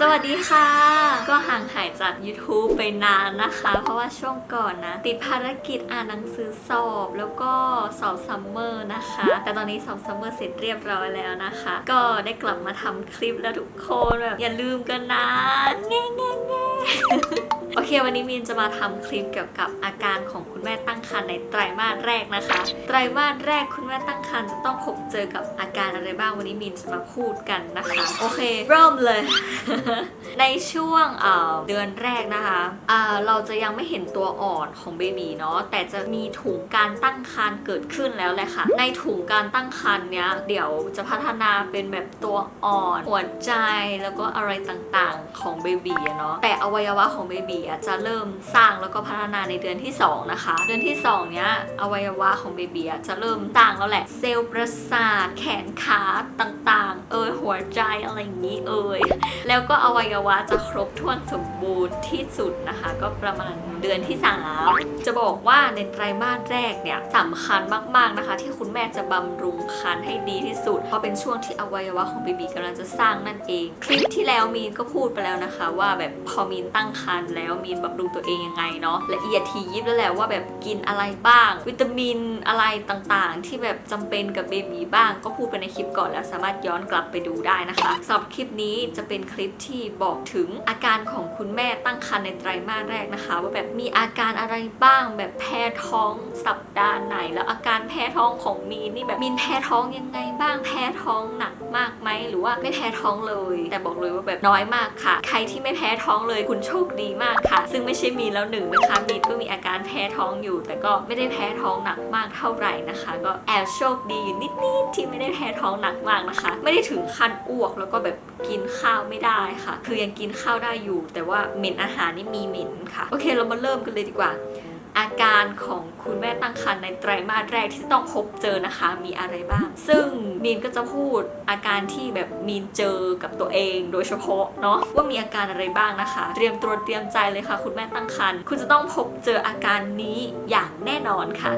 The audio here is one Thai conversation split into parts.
สวัสดีค่ะ ก็ห่างหายจาก YouTube ไปนานนะคะ เพราะว่าช่วงก่อนนะ ติดภารกิจอ่านหนังสือสอบแล้วก็สอบซัมเมอร์นะคะ แต่ตอนนี้สอบซัมเมอร์เสร็จเรียบร้อยแล้วนะคะ ก็ได้กลับมาทำคลิปแล้วทุกคนแบบอย่าลืมกันนะแง่แง่แง่โอเค วันนี้มีนจะมาทำคลิปเกี่ยวกับอาการของคุณแม่ตั้งครรภ์ในไตรมาสแรกนะคะ ไตรมาสแรกคุณแม่ตั้งครรภ์จะต้องพบเจอกับอาการอะไรบ้างวันนี้มีนจะมาพูดกันนะคะ โอเค เริ่มเลยในช่วงเเดือนแรกนะคะเราจะยังไม่เห็นตัวอ่อนของเบบีเนาะแต่จะมีถุงการตั้งครรภ์เกิดขึ้นแล้วแหละค่ะ ในถุงการตั้งครรภ์เนี้ยเดี๋ยวจะพัฒนาเป็นแบบตัวอ่อนหัวใจแล้วก็อะไรต่างๆของเบบีเนาะแต่อวัยวะของเบบีจะเริ่มสร้างแล้วก็พัฒนาในเดือนที่ 2 นะคะ เดือนที่ 2 เนี้ยอวัยวะของเบบีจะเริ่มสร้างแล้วแหละ เซลล์ประสาทแขนขาต่างๆ เอยหัวใจอะไรอย่างนี้เอยแล้วก็็อวัยวะจะครบถ้วนสมบูรณ์ที่สุดนะคะ ก็ประมาณเดือนที่ 3 จะบอกว่าในไตรมาสแรกเนี่ยสำคัญมากๆนะคะ ที่คุณแม่จะบำรุงครรภ์ให้ดีที่สุด เพราะเป็นช่วงที่อวัยวะของเบบีกำลังจะสร้างนั่นเอง คลิปที่แล้วมีนก็พูดไปแล้วนะคะ ว่าแบบพอมีนตั้งครรภ์แล้วมีนบำรุงตัวเองยังไงเนาะละเอียดทียิบแล้วแหละว่าแบบกินอะไรบ้าง วิตามินอะไรต่างๆ ที่แบบจำเป็นกับเบบีบ้าง ก็พูดไปในคลิปก่อนแล้วสามารถย้อนกลับไปดูได้นะคะสำหรับคลิปนี้จะเป็นคลิปที่บอกถึงอาการของคุณแม่ตั้งครรภ์ในไตรมาสแรกนะคะ ว่าแบบมีอาการอะไรบ้างแบบแพ้ท้องสัปดาห์ไหน แล้วอาการแพ้ท้องของมีนนี่แบบมีนแพ้ท้องยังไงบ้างแพ้ท้องหนักมากไหมหรือว่าไม่แพ้ท้องเลย แต่บอกเลยว่าแบบน้อยมากค่ะ ใครที่ไม่แพ้ท้องเลยคุณโชคดีมากค่ะ ซึ่งไม่ใช่มีนแล้วหนึ่งนะคะมีนก็มีอาการแพ้ท้องอยู่ แต่ก็ไม่ได้แพ้ท้องหนักมากเท่าไหร่นะคะ ก็แอบโชคดีนิดๆที่ไม่ได้แพ้ท้องหนักมากนะคะ ไม่ได้ถึงขั้นอ้วกแล้วก็แบบกินข้าวไม่ได้ค่ะ คือยังกินข้าวได้อยู่ แต่ว่าเหม็นอาหารนี่มีเหม็นค่ะ โอเคเรามาเริ่มกันเลยดีกว่า อาการของคุณแม่ตั้งครรภ์ในไตรมาสแรกที่ต้องพบเจอนะคะ มีอะไรบ้าง ซึ่งมีนก็จะพูดอาการที่แบบมีนเจอกับตัวเองโดยเฉพาะเนาะว่ามีอาการอะไรบ้างนะคะ เตรียมตัวเตรียมใจเลยค่ะ คุณแม่ตั้งครรภ์คุณจะต้องพบเจออาการนี้อย่างแน่นอนค่ะ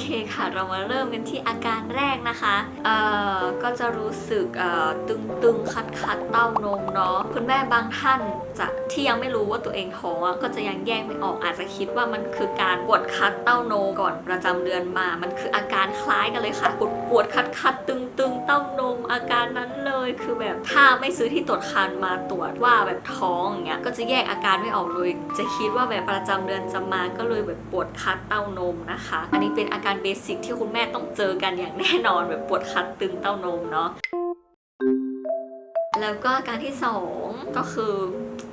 เคค่ะ เรามาเริ่มกันที่อาการแรกนะคะ เอ่อ ก็จะรู้สึก เอ่อ ตึงๆ คัดๆ เต้านมเนาะ คุณแม่บางท่านจะที่ยังไม่รู้ว่าตัวเองท้องอะก็จะยังแยกไม่ออก อาจจะคิดว่ามันคือการปวดคัดเต้านมก่อนประจำเดือนมา มันคืออาการคล้ายกันเลยค่ะ ปวดปวดคัดคัดๆตึงๆ เต้านม อาการนั้นเลยคือแบบถ้าไม่ซื้อที่ตรวจคันมาตรวจว่าแบบท้องอย่างเงี้ยก็จะแยกอาการไม่ออกเลย จะคิดว่าแบบประจำเดือนจะมาก็เลยแบบปวดคัดเต้านมนะคะ อันนี้เป็นอาการเบสิกที่คุณแม่ต้องเจอกันอย่างแน่นอนแบบปวดคัดตึงเต้านมเนาะ แล้วก็การที่สองก็คือ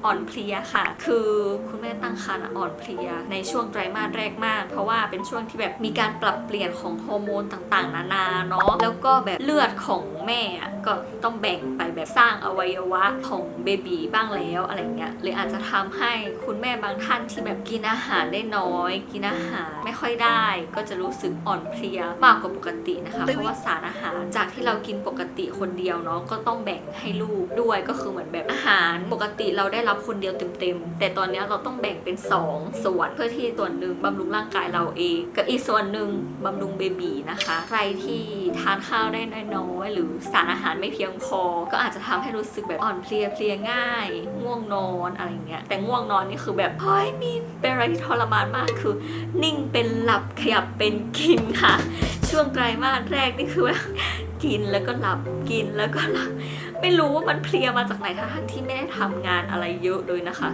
อ่อนเพลียค่ะ คือคุณแม่ตั้งครรภ์อ่อนเพลีย ในช่วงไตรมาสแรกมาก เพราะว่าเป็นช่วงที่แบบมีการปรับเปลี่ยนของฮอร์โมนต่างๆ นานาเนาะ แล้วก็แบบเลือดของแม่ก็ต้องแบ่งไปแบบสร้างอวัยวะของเบบีบ้างแล้วอะไรเงี้ยเลยอาจจะทำให้คุณแม่บางท่านที่แบบกินอาหารได้น้อย กินอาหารไม่ค่อยได้ ก็จะรู้สึกอ่อนเพลียมากกว่าปกตินะคะ เพราะว่าสารอาหารจากที่เรากินปกติคนเดียวเนาะ ก็ต้องแบ่งให้ลูกด้วยก็คือเหมือนแบบอาหารปกติเราได้รับคนเดียวเต็มๆ แต่ตอนนี้เราต้องแบ่งเป็น 2 ส่วนเพื่อที่ส่วนหนึ่งบำรุงร่างกายเราเอง กับอีกส่วนหนึ่งบำรุงเบบีนะคะ ใครที่ทานข้าวได้น้อยๆหรือสารอาหารไม่เพียงพอ ก็อาจจะทำให้รู้สึกแบบอ่อนเพลียเพลียง่าย ง่วงนอนอะไรเงี้ยแต่ง่วงนอนนี่คือแบบเฮ้ยมีนเป็นอะไรที่ทรมานมากคือ นิ่งเป็นหลับขยับเป็นกินค่ะ ช่วงไตรมาสแรกนี่คือแบบกินแล้วก็หลับกินแล้วก็หลับ ไม่รู้ว่ามันเพลียมาจากไหนทั้งที่ไม่ได้ทำงานอะไรเยอะเลยนะคะ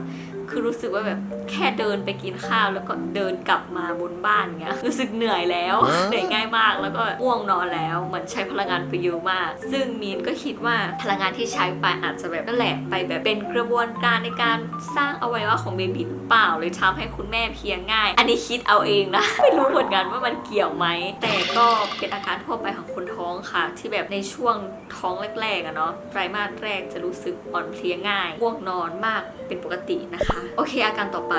คือรู้สึกว่าแบบแค่เดินไปกินข้าวแล้วก็เดินกลับมาบนบ้านเงี้ยรู้สึกเหนื่อยแล้วเหนื่อยง่ายมากแล้วก็ง่วงนอนแล้วเหมือนใช้พลังงานไปเยอะมาก ซึ่งมีนก็คิดว่าพลังงานที่ใช้ไปอาจจะแบบนั่นแหละไปแบบเป็นกระบวนการในการสร้างอวัยวะของเบบีหรือเปล่าเลยทำให้คุณแม่เพลียง่าย อันนี้คิดเอาเองนะไม่รู้เหมือนกันว่ามันเกี่ยวไหมแต่ก็เป็นอาการทั่วไปของคนท้องค่ะ ที่แบบในช่วงท้องแรกๆอะเนาะไตรมาสแรกจะรู้สึกอ่อนเพลียง่ายง่วงนอนมาก เป็นปกตินะคะ โอเคอาการต่อไป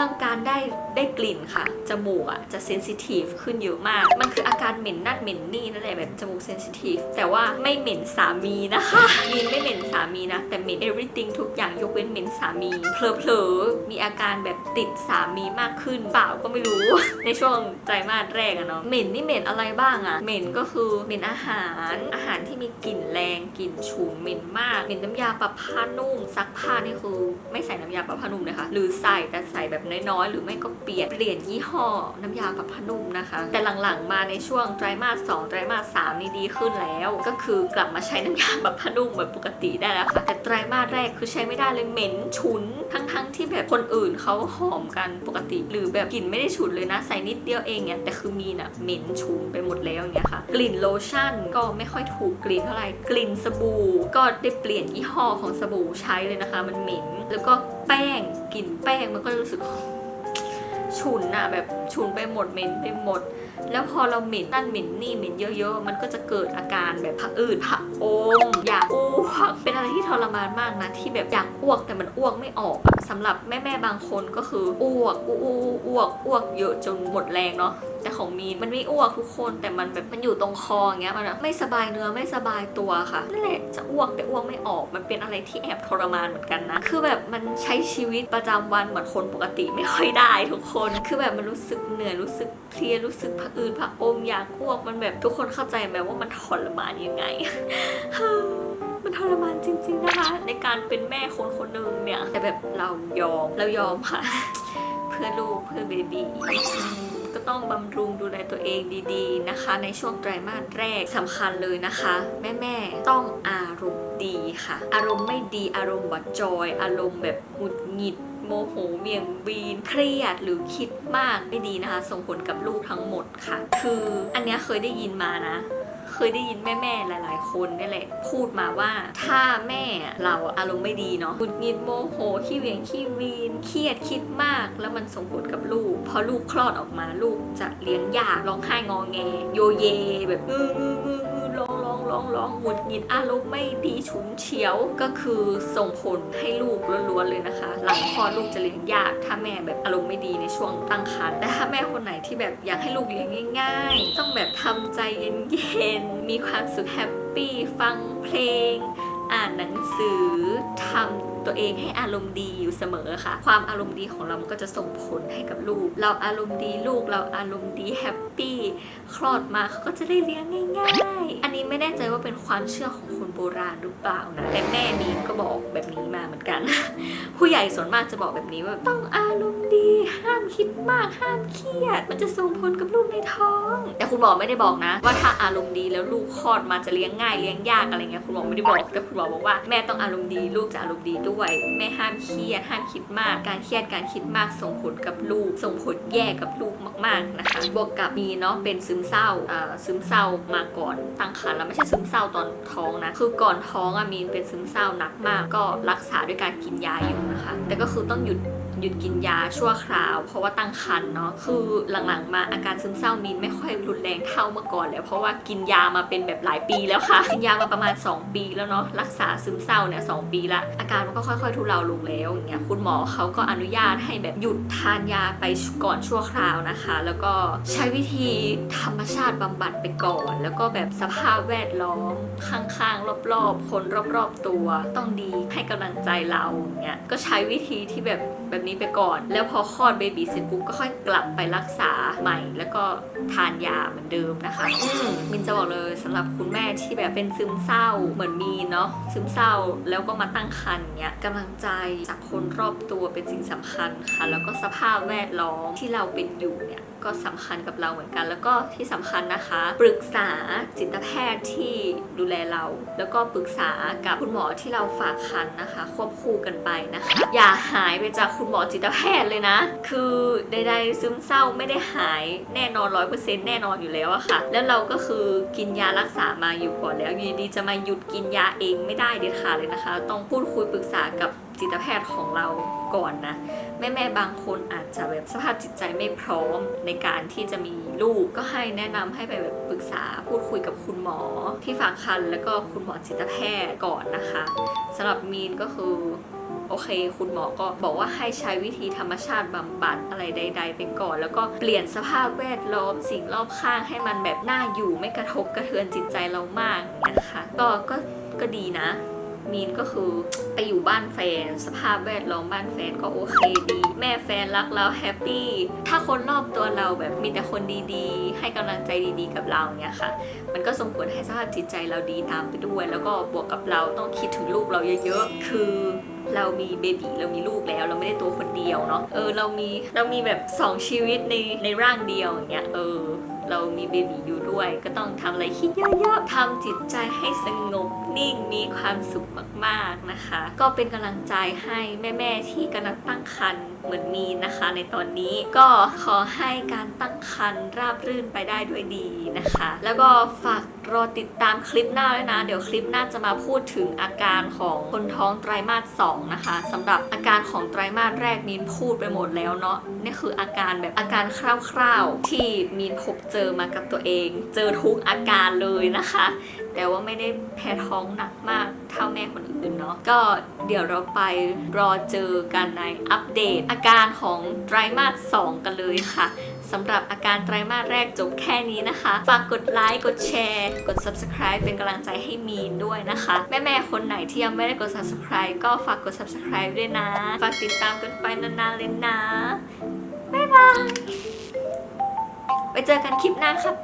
รื่องการได้ได้กลิ่นค่ะ จมูกอะจะเซนซิทีฟขึ้นเยอะมาก มันคืออาการเหม็นนั่นเหม็นนี่นั่นแหละแบบจมูกเซนซิทีฟแต่ว่าไม่เหม็นสามีนะคะมีนไม่เหม็นสามีนะ แต่เหม็น everything ทุกอย่างยกเว้นเหม็นสามีเผลอๆมีอาการแบบติดสามีมากขึ้นเปล่าก็ไม่รู้ ในช่วงไตรมาสแรกอะเนาะเหม็นนี่เหม็นอะไรบ้างอะเหม็นก็คือเหม็นอาหารอาหารที่มีกลิ่นแรงกลิ่นฉุนเหม็นมากเหม็นน้ำยาปรับผ้านุ่มซักผ้านี่คือไม่ใส่น้ำยาปรับผ้านุ่มเลยค่ะหรือใส่แต่ใส่แบบน้อยๆ หรือไม่ก็เปลี่ยนเปลี่ยนยี่ห้อน้ำยาปรับผ้านุ่มนะคะ แต่หลังๆมาในช่วงไตรมาสสองไตรมาสสามนี่ดีขึ้นแล้ว ก็คือกลับมาใช้น้ำยาปรับผ้านุ่มแบบปกติได้แล้วค่ะแต่ไตรมาสแรกคือใช้ไม่ได้เลยเหม็นฉุน ทั้งๆที่แบบคนอื่นเขาหอมกันปกติ หรือแบบกลิ่นไม่ได้ฉุนเลยนะใส่นิดเดียวเองเนี่ยแต่คือมีน่ะเหม็นฉุนไปหมดแล้วอย่างเงี้ยค่ะ กลิ่นโลชั่นก็ไม่ค่อยถูกกลิ่นเท่าไหร่กลิ่นสบู่ ก็ได้เปลี่ยนยี่ห้อของสบู่ใช้เลยนะคะ มันเหม็นแล้วก็ แป้งกลิ่นแป้งมันก็รู้สึกฉุนอะแบบฉุนไปหมดเหม็นไปหมด แล้วพอเราเหม็นนั่นเหม็นนี่เหม็นเยอะๆ มันก็จะเกิดอาการแบบผะอืดผะอมอยากอ้วก เป็นอะไรที่ทรมานมากนะ ที่แบบอยากอ้วกแต่มันอ้วกไม่ออกอะสำหรับแม่ๆบางคนก็คืออ้วกอ้วกอ้วกอ้วกเยอะจนหมดแรงเนาะแต่ของมีนมันไม่อ้วกทุกคนแต่มันแบบมันอยู่ตรงคออย่างเงี้ยมันไม่สบายเนื้อไม่สบายตัวค่ะนั่นแหละจะอ้วกแต่อ้วกไม่ออก มันเป็นอะไรที่แอบทรมานเหมือนกันนะ คือแบบมันใช้ชีวิตประจำวันเหมือนคนปกติไม่ค่อยได้ทุกคน คือแบบมันรู้สึกเหนื่อยรู้สึกเพลียรู้สึกผะอืดผะอมยากอ้วกมันแบบทุกคนเข้าใจไหมว่ามันทรมานยังไง มันทรมานจริง ๆนะคะ ในการเป็นแม่คนคนหนึ่งเนี่ย แต่แบบเรายอมเรายอมค่ะ เพื่อลูกเพื่อเบบีก็ต้องบำรุงดูแลตัวเองดีๆนะคะ ในช่วงไตรมาสแรกสำคัญเลยนะคะ แม่ๆต้องอารมณ์ดีค่ะ อารมณ์ไม่ดีอารมณ์บัดจอย อารมณ์แบบหงุดหงิด โมโหเบี่ยงบีนเครียดหรือคิดมากไม่ดีนะคะ ส่งผลกับลูกทั้งหมดค่ะ คืออันเนี้ยเคยได้ยินมานะเคยได้ยินแม่ๆหลาย ๆ คนนี่แหละ พูดมาว่าถ้าแม่เราอารมณ์ไม่ดีเนาะหงุดหงิดโมโหขี้เวียงขี้วีนเครียดคิดมาก แล้วมันส่งผลกับลูกพอลูกคลอดออกมาลูกจะเลี้ยงยากร้องไห้งอแง โยเยแบบงืองืองืองือ ร้องร้องหงุดหงิดอารมณ์ไม่ดีฉุนเฉียวก็คือส่งผลให้ลูกล้วนๆเลยนะคะ หลังคลอดลูกจะเลี้ยงยาก ถ้าแม่แบบอารมณ์ไม่ดีในช่วงตั้งครรภ์แต่ถ้าแม่คนไหนที่แบบอยากให้ลูกเลี้ยงง่าย ๆ ต้องแบบทำใจเย็นๆมีความสุขแฮปปี้ฟังเพลง อ่านหนังสือทำ ตัวเองให้อารมณ์ดีอยู่เสมอค่ะ ความอารมณ์ดีของเรามันก็จะส่งผลให้กับลูก เราอารมณ์ดีลูกเราอารมณ์ดีแฮปปี้คลอดมาเขาก็จะได้เลี้ยงง่ายๆ อันนี้ไม่แน่ใจว่าเป็นความเชื่อของคนโบราณหรือเปล่านะแต่แม่มีก็บอกแบบนี้มาเหมือนกัน ผู้ใหญ่ส่วนมากจะบอกแบบนี้ว่าต้องอารมณ์ดีห้ามคิดมากห้ามเครียด มันจะส่งผลกับลูกในท้อง แต่คุณหมอไม่ได้บอกนะ ว่าถ้าอารมณ์ดีแล้วลูกคลอดมาจะเลี้ยงง่ายเลี้ยงยากอะไรเงี้ยคุณหมอไม่ได้บอกแต่คุณหมอบอกว่าแม่ต้องอารมณ์ดีลูกจะอารมณ์ดีด้วยแม่ห้ามเครียดห้ามคิดมาก การเครียดการคิดมากส่งผลกับลูก ส่งผลแย่กับลูกมาก ๆนะคะ บวกกับมีเนาะเป็นซึมเศร้าอ่าซึมเศร้ามาก่อนตั้งครรภ์แล้วไม่ใช่ซึมเศร้าตอนท้องนะคือก่อนท้องอะมีนเป็นซึมเศร้าหนักมาก ก็รักษาด้วยการกินยาอยู่นะคะ แต่ก็คือต้องหยุด หยุดกินยาชั่วคราว เพราะว่าตั้งครรภ์เนาะคือหลังๆ มาอาการซึมเศร้ามีนไม่ค่อยรุนแรงเท่าเมื่อก่อนแล้วเพราะว่ากินยามาเป็นแบบหลายปีแล้วค่ะ กินยามาประมาณ 2 ปีแล้วเนาะรักษาซึมเศร้าเนี่ยสปีละอาการมันก็ค่อยๆทุเลาลงแล้วอย่างเงี้ยคุณหมอเขาก็อนุญาตให้แบบหยุดทานยาไปก่อนชั่วคราวนะคะ แล้วก็ใช้วิธีธรรมชาติบำบัดไปก่อน แล้วก็แบบสภาพแวดล้อมข้างๆรอบๆ คนรอบๆตัว ต้องดีให้กำลังใจเราอย่างเงี้ยก็ใช้วิธีที่แบบแบบนี้ไปก่อน แล้วพอคลอดเบบีเสร็จปุ๊บก็ค่อยกลับไปรักษาใหม่ แล้วก็ทานยาเหมือนเดิมนะคะอืมมินจะบอกเลยสำหรับคุณแม่ที่แบบเป็นซึมเศร้าเหมือนมีนเนาะซึมเศร้าแล้วก็มาตั้งครรภ์เนี้ยกำลังใจจากคนรอบตัวเป็นสิ่งสำคัญค่ะ แล้วก็สภาพแวดล้อมที่เราเป็นอยู่เนี่ยก็สำคัญกับเราเหมือนกัน แล้วก็ที่สำคัญนะคะ ปรึกษาจิตแพทย์ที่ดูแลเรา แล้วก็ปรึกษากับคุณหมอที่เราฝากคันนะคะ ควบคู่กันไปนะคะ อย่าหายไปจากคุณหมอจิตแพทย์เลยนะ คือใดๆซึมเศร้าไม่ได้หายแน่นอนร้อยเปอร์เซ็นต์แน่นอนอยู่แล้วอะค่ะ แล้วเราก็คือกินยารักษามาอยู่ก่อนแล้วอยู่ดีๆจะมาหยุดกินยาเองไม่ได้เด็ดขาดเลยนะคะ ต้องพูดคุยปรึกษากับจิตแพทย์ของเราก่อนนะแม่ๆบางคนอาจจะแบบสภาพจิตใจไม่พร้อมในการที่จะมีลูกก็ให้แนะนำให้ไปแบบปรึกษาพูดคุยกับคุณหมอที่ฝากคันแล้วก็คุณหมอจิตแพทย์ก่อนนะคะสำหรับมีนก็คือ โอเค คุณหมอก็บอกว่าให้ใช้วิธีธรรมชาติบำบัดอะไรใด ๆ ไปก่อน แล้วก็เปลี่ยนสภาพแวดล้อมสิ่งรอบข้างให้มันแบบน่าอยู่ไม่กระทบกระเทือนจิตใจเรามากนะคะก็ก็ก็ดีนะมีนก็คือไปอยู่บ้านแฟน สภาพแวดล้อมบ้านแฟนก็โอเคดี แม่แฟนรักเราแฮปปี้ถ้าคนรอบตัวเราแบบมีแต่คนดีๆ ให้กำลังใจดีๆ กับเราเนี่ยค่ะ มันก็ส่งผลให้สภาพจิตใจเราดีตามไปด้วย แล้วก็บวกกับเราต้องคิดถึงลูกเราเยอะๆ คือ เรามีเบบีเรามีลูกแล้ว เราไม่ได้ตัวคนเดียวเนาะเออเรามีเรามีแบบสองชีวิตในในร่างเดียวอย่างเงี้ยเออเรามีเบบีอยู่ด้วย ก็ต้องทำอะไรคิดเยอะๆทำจิตใจให้สงบนิ่งมีความสุขมากๆนะคะ ก็เป็นกำลังใจให้แม่ๆที่กำลังตั้งครรภ์เหมือนมีนะคะ ในตอนนี้ก็ขอให้การตั้งครรภ์ราบรื่นไปได้ด้วยดีนะคะ แล้วก็ฝากรอติดตามคลิปหน้าด้วยนะ เดี๋ยวคลิปหน้าจะมาพูดถึงอาการของคนท้องไตรมาส 2 นะคะสำหรับอาการของไตรมาสแรกมีนพูดไปหมดแล้วเนาะนี่คืออาการแบบอาการคร่าวๆ ที่มีนพบเจอมากับตัวเอง เจอทุกอาการเลยนะคะ แต่ว่าไม่ได้แพ้ท้องหนักมากเท่าแม่คนอื่นเนาะก็เดี๋ยวเราไปรอเจอกันในอัปเดต อาการของไตรมาส 2 กันเลยค่ะ สำหรับอาการไตรมาสแรกจบแค่นี้นะคะ ฝากกดไลค์ กดแชร์ กด subscribe เป็นกำลังใจให้มีนด้วยนะคะ แม่แม่คนไหนที่ยังไม่ได้กด subscribe ก็ฝากกด subscribe ด้วยนะ ฝากติดตามกันไปนานๆเลยนะ บ๊ายบาย ไปเจอกันคลิปหน้าครับ